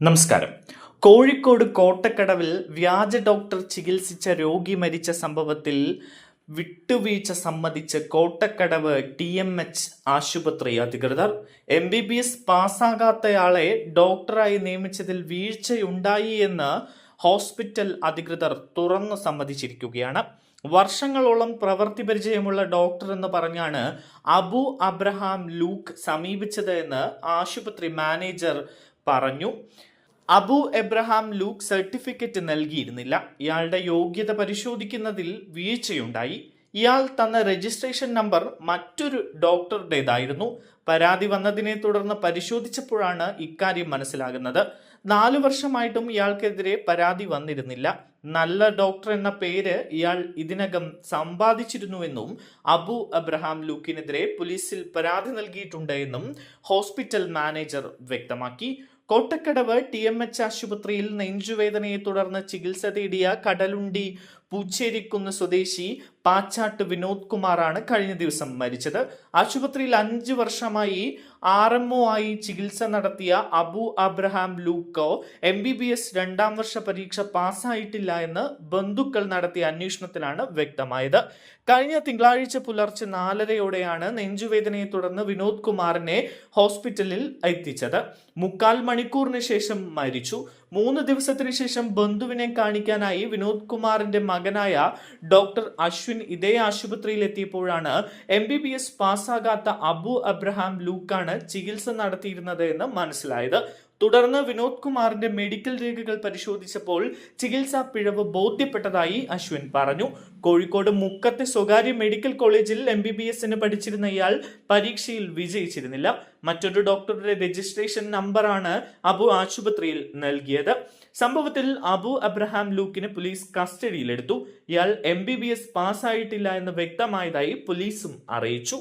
നമസ്കാരം. കോഴിക്കോട് കോട്ടക്കടവിൽ വ്യാജ ഡോക്ടർ ചികിത്സിച്ച രോഗി മരിച്ച സംഭവത്തിൽ വിട്ടുവീഴ്ച സമ്മതിച്ച് കോട്ടക്കടവ് ടി എം എച്ച് ആശുപത്രി അധികൃതർ. എം ബി ബി എസ് പാസ്സാകാത്തയാളെ ഡോക്ടറായി നിയമിച്ചതിൽ വീഴ്ചയുണ്ടായി എന്ന് ഹോസ്പിറ്റൽ അധികൃതർ തുറന്നു സമ്മതിച്ചിരിക്കുകയാണ്. വർഷങ്ങളോളം പ്രവൃത്തി പരിചയമുള്ള ഡോക്ടർ എന്ന് പറഞ്ഞാണ് അബു അബ്രഹാം ലൂക്ക് സമീപിച്ചത് എന്ന് ആശുപത്രി മാനേജർ പറഞ്ഞു. അബു എബ്രഹാം ലൂക്ക് സർട്ടിഫിക്കറ്റ് നൽകിയിരുന്നില്ല. ഇയാളുടെ യോഗ്യത പരിശോധിക്കുന്നതിൽ വീഴ്ചയുണ്ടായി. ഇയാൾ തന്ന രജിസ്ട്രേഷൻ നമ്പർ മറ്റൊരു ഡോക്ടറുടേതായിരുന്നു. പരാതി വന്നതിനെ തുടർന്ന് പരിശോധിച്ചപ്പോഴാണ് ഇക്കാര്യം മനസ്സിലാകുന്നത്. നാലു വർഷമായിട്ടും ഇയാൾക്കെതിരെ പരാതി വന്നിരുന്നില്ല. നല്ല ഡോക്ടർ എന്ന പേര് ഇയാൾ ഇതിനകം സമ്പാദിച്ചിരുന്നുവെന്നും അബു അബ്രഹാം ലൂക്കിനെതിരെ പോലീസിൽ പരാതി നൽകിയിട്ടുണ്ട് എന്നും ഹോസ്പിറ്റൽ മാനേജർ വ്യക്തമാക്കി. കോട്ടക്കടവ് ടി എം എച്ച് ആശുപത്രിയിൽ നെഞ്ചുവേദനയെ തുടർന്ന് ചികിത്സ തേടിയ കടലുണ്ടി പൂച്ചേരിക്കുന്ന് സ്വദേശി പാച്ചാട്ട് വിനോദ് കുമാറാണ് കഴിഞ്ഞ ദിവസം മരിച്ചത്. ആശുപത്രിയിൽ അഞ്ച് വർഷമായി ആർ എം ഒ ആയി ചികിത്സ നടത്തിയ Abu Abraham Luke M B B S രണ്ടാം വർഷ പരീക്ഷ പാസ്സായിട്ടില്ല എന്ന് ബന്ധുക്കൾ നടത്തിയ അന്വേഷണത്തിലാണ് വ്യക്തമായത്. കഴിഞ്ഞ തിങ്കളാഴ്ച പുലർച്ചെ നാലരയോടെയാണ് നെഞ്ചുവേദനയെ തുടർന്ന് വിനോദ് കുമാറിനെ ഹോസ്പിറ്റലിൽ എത്തിച്ചത്. മുക്കാൽ മണിക്കൂറിന് ശേഷം മരിച്ചു. മൂന്ന് ദിവസത്തിന് ശേഷം ബന്ധുവിനെ കാണിക്കാനായി വിനോദ് കുമാറിന്റെ മകനായ ഡോക്ടർ അശ്വിൻ ഇതേ ആശുപത്രിയിൽ എത്തിയപ്പോഴാണ് എം ബി ബി എസ് പാസ്സാകാത്ത അബു അബ്രഹാം ലൂക്കാണ് ചികിത്സ നടത്തിയിരുന്നത് എന്ന് മനസ്സിലായത്. തുടർന്ന് വിനോദ് കുമാറിന്റെ മെഡിക്കൽ രേഖകൾ പരിശോധിച്ചപ്പോൾ ചികിത്സാ പിഴവ് ബോധ്യപ്പെട്ടതായി അശ്വിൻ പറഞ്ഞു. കോഴിക്കോട് മുക്കത്തെ സ്വകാര്യ മെഡിക്കൽ കോളേജിൽ എം ബി ബി എസിന് പഠിച്ചിരുന്ന ഇയാൾ പരീക്ഷയിൽ വിജയിച്ചിരുന്നില്ല. മറ്റൊരു ഡോക്ടറുടെ രജിസ്ട്രേഷൻ നമ്പറാണ് അബു ആശുപത്രിയിൽ നൽകിയത്. സംഭവത്തിൽ അബു അബ്രഹാം ലൂക്കിനെ പോലീസ് കസ്റ്റഡിയിലെടുത്തു. ഇയാൾ എം ബി ബി എസ് പാസ്സായിട്ടില്ല എന്ന് വ്യക്തമായതായി പോലീസും അറിയിച്ചു.